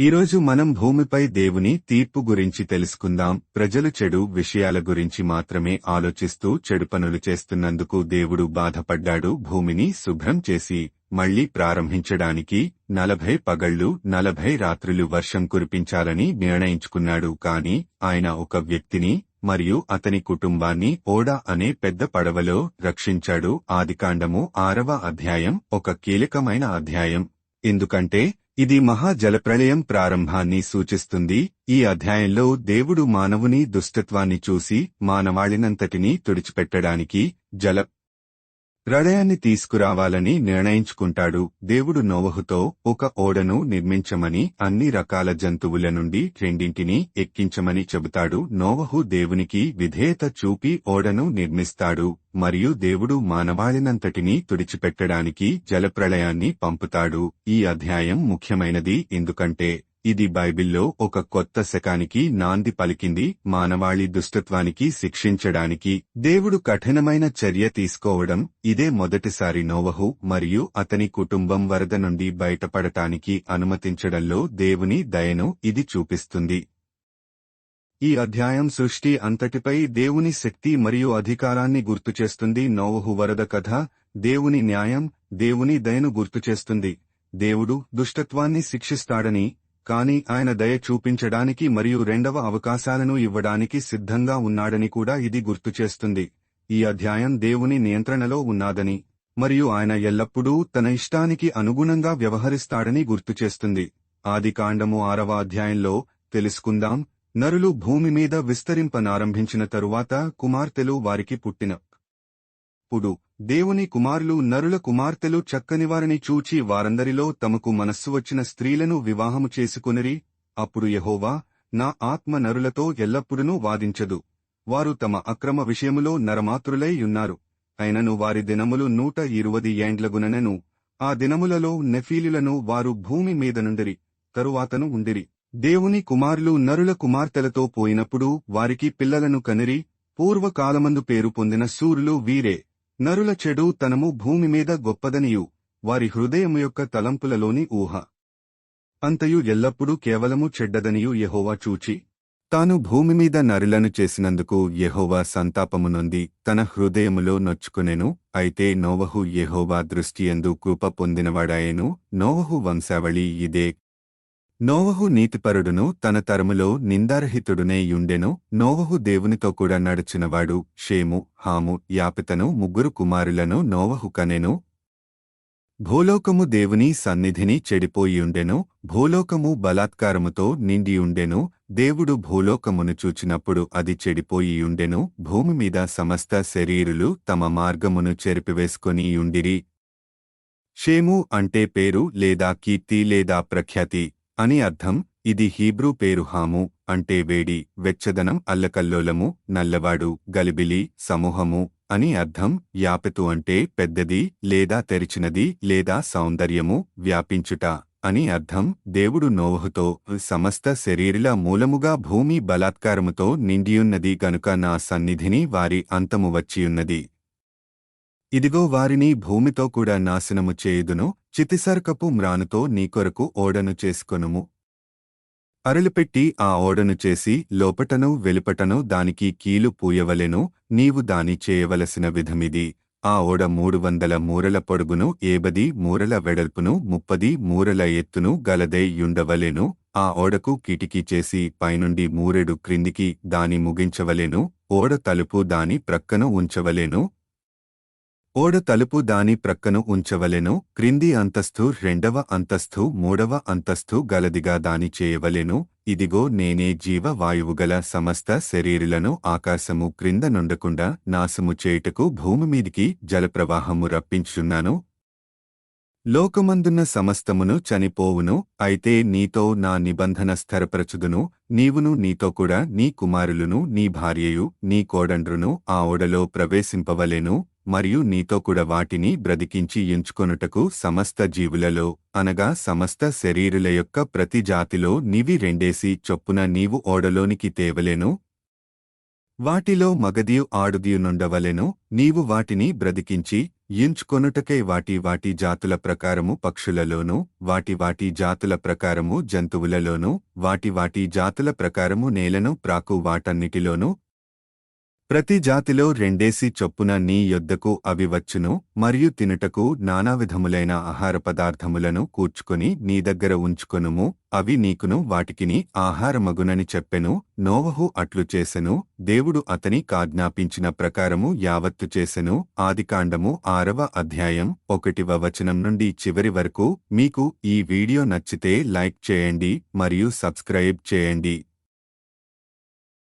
ఈరోజు మనం భూమిపై దేవుని తీర్పు గురించి తెలుసుకుందాం. ప్రజలు చెడు విషయాల గురించి మాత్రమే ఆలోచిస్తూ చెడు పనులు చేస్తున్నందుకు దేవుడు బాధపడ్డాడు. భూమిని శుభ్రం చేసి మళ్ళీ ప్రారంభించడానికి నలభై పగళ్ళు నలభై రాత్రులు వర్షం కురిపించాలని నిర్ణయించుకున్నాడు. కాని ఆయన ఒక వ్యక్తిని మరియు అతని కుటుంబాన్ని ఓడా అనే పెద్ద పడవలో రక్షించాడు. ఆదికాండము ఆరవ అధ్యాయం ఒక కీలకమైన అధ్యాయం. ఎందుకంటే ఇది మహా జలప్రళయం ప్రారంభాన్ని సూచిస్తుంది. ఈ అధ్యాయంలో దేవుడు మానవుని దుష్టత్వాన్ని చూసి మానవాళినంతటినీ తుడిచిపెట్టడానికి జల ప్రళయాన్ని తీసుకురావాలని నిర్ణయించుకుంటాడు. దేవుడు నోవహుతో ఒక ఓడను నిర్మించమని అన్ని రకాల జంతువుల నుండి రెండింటిని ఎక్కించమని చెబుతాడు. నోవహు దేవునికి విధేయత చూపి ఓడను నిర్మిస్తాడు మరియు దేవుడు మానవాళినంతటినీ తుడిచిపెట్టడానికి జలప్రళయాన్ని పంపుతాడు. ఈ అధ్యాయం ముఖ్యమైనది ఎందుకంటే ఇది బైబిల్లో ఒక కొత్త శకానికి నాంది పలికింది మానవాళి దుష్టత్వానికి శిక్షించడానికి. దేవుడు కఠినమైన చర్య తీసుకోవడం ఇదే మొదటిసారి నోవహు మరియు అతని కుటుంబం వరద నుండి బయటపడటానికి అనుమతించడంలో దేవుని దయను ఇది చూపిస్తుంది. ఈ అధ్యాయం సృష్టి అంతటిపై దేవుని శక్తి మరియు అధికారాన్ని గుర్తుచేస్తుంది. నోవహు వరద కథ దేవుని న్యాయం దేవుని దయను గుర్తుచేస్తుంది. దేవుడు దుష్టత్వాన్ని శిక్షిస్తాడని కాని ఆయన దయ చూపించడానికి మరియు రెండవ అవకాశాలను ఇవ్వడానికి సిద్ధంగా ఉన్నాడని కూడా ఇది గుర్తుచేస్తుంది ఈ అధ్యాయం దేవుని నియంత్రణలో ఉన్నాదని మరియు ఆయన ఎల్లప్పుడూ తన ఇష్టానికి అనుగుణంగా వ్యవహరిస్తాడని గుర్తుచేస్తుంది ఆదికాండము ఆరవ అధ్యాయంలో తెలుసుకుందాం. నరులు భూమి మీద విస్తరింపనారంభించిన తరువాత కుమార్తెలు వారికి పుట్టిన పుడు దేవుని కుమారులు నరుల కుమార్తెలు చక్కనివారిని చూచి వారందరిలో తమకు మనస్సు వచ్చిన స్త్రీలను వివాహము చేసుకునిరి అప్పుడు యహోవా నా ఆత్మ నరులతో ఎల్లప్పుడూ వాదించదు. వారు తమ అక్రమ విషయములో నరమాతృలై ఉన్నారు. అయినను వారి దినములు నూట ఇరువది ఏండ్లగుననెను ఆ దినములలో నెఫీలులను వారు భూమి మీద నుండిరి తరువాతను ఉండిరి. దేవుని కుమారులు నరుల కుమార్తెలతో పోయినప్పుడు వారికి పిల్లలను కనిరి పూర్వకాలమందు పేరు పొందిన సూర్యులు వీరే. నరుల చెడు తనము భూమి మీద గొప్పదనియు వారి హృదయము యొక్క తలంపులలోని ఊహ. అంతయు ఎల్లప్పుడూ కేవలము చెడ్డదనియు యెహోవా చూచి. తాను భూమి మీద నరులను చేసినందుకు యెహోవా సంతాపము నొంది తన హృదయములో నొచ్చుకునెను అయితే నోవహు యహోవా దృష్టియందు కృప పొందినవాడాయెను నోవహు వంశావళి ఇదే నోవహు నీతిపరుడును తన తరములో నిందారహితుడునే యుండెను నోవహు దేవునితో కూడా నడిచినవాడు షేము హాము యాపితను ముగ్గురు కుమారులను నోవహు కనెను. భూలోకము దేవుని సన్నిధిని చెడిపోయియుండెను భూలోకము బలాత్కారముతో నిండియుండెను దేవుడు భూలోకమును చూచినప్పుడు అది చెడిపోయియుండెను భూమి మీద సమస్త శరీరులు తమ మార్గమును చెరిపివేసుకొనియుండిరి. షేము అంటే పేరు లేదా కీర్తి లేదా ప్రఖ్యాతి. అని అర్థం ఇది హీబ్రూ పేరు హాము అంటే వేడి వెచ్చదనం అల్లకల్లోలము నల్లవాడు గలిబిలి సమూహము అని అర్థం యాపెతు అంటే పెద్దది లేదా తెరిచినది లేదా సౌందర్యము వ్యాపించుట అని అర్థం దేవుడు నోవహుతో సమస్త శరీరుల మూలముగా భూమి బలాత్కారముతో నిండియున్నది గనుక నా సన్నిధిని వారి అంతము వచ్చియున్నది. ఇదిగో వారిని భూమితో కూడా నాశనము చేయుదును చితిసర్కపు మ్రానుతో నీకొరకు ఓడను చేసుకొనుము. అరలుపెట్టి ఆ ఓడను చేసి లోపటను వెలుపటను దానికి కీలు పూయవలెను నీవు దాని చేయవలసిన విధమిది. ఆ ఓడ మూడు వందల మూరల పొడుగును ఏబది మూరల వెడల్పును ముప్పది మూరల ఎత్తును గలదైయుండవలెను ఆ ఓడకు కిటికీ చేసి పైనుండి మూరెడు క్రిందికి దాని ముగించవలెను ఓడ తలుపు దాని ప్రక్కను ఉంచవలెను ఓడ తలుపు దాని ప్రక్కను ఉంచవలెను క్రింది అంతస్తు రెండవ అంతస్తు మూడవ అంతస్తు గలదిగా దాని చేయవలెను ఇదిగో నేనే జీవ వాయువుగల సమస్త శరీరులను ఆకాశము క్రింద నుండకుండా నాశము చేయుటకు భూమిమీదికి జలప్రవాహము రప్పించున్నాను లోకమందున్న సమస్తమును చనిపోవును అయితే నీతో నా నిబంధన స్థిరపరచుదును నీవును నీతో కూడా నీ కుమారులును నీ భార్యయు నీ కోడండ్రును ఆ ఓడలో ప్రవేశింపవలెను మరియు నీతో కూడా వాటిని బ్రతికించి ఎంచుకొనుటకు సమస్త జీవులలో అనగా సమస్త శరీరుల యొక్క ప్రతి జాతిలో నివి రెండేసి చొప్పున నీవు ఓడలోనికి తేవలేను? వాటిలో మగదియు ఆడుదియునుండవలెను నీవు వాటిని బ్రతికించి ఎంచుకొనుటకై వాటి వాటి జాతుల ప్రకారము పక్షులలోనూ వాటి వాటి జాతుల ప్రకారము జంతువులలోనూ వాటి వాటి జాతుల ప్రకారము నేలను ప్రాకు వాటన్నిటిలోనూ ప్రతి జాతిలో రెండేసి చొప్పున నీ యొద్దకు అవి వచ్చును మరియు తినుటకు నానావిధములైన ఆహార పదార్థములను కూర్చుకొని నీ దగ్గర ఉంచుకొనుము అవి నీకును వాటికిని ఆహారమగునని చెప్పెను నోవహు అట్లు చేసెను దేవుడు అతని కాజ్ఞాపించిన ప్రకారము యావత్తు చేసెను ఆదికాండము ఆరవ అధ్యాయం ఒకటివ వచనం నుండి చివరి వరకు మీకు ఈ వీడియో నచ్చితే లైక్ చేయండి మరియు సబ్స్క్రైబ్ చేయండి.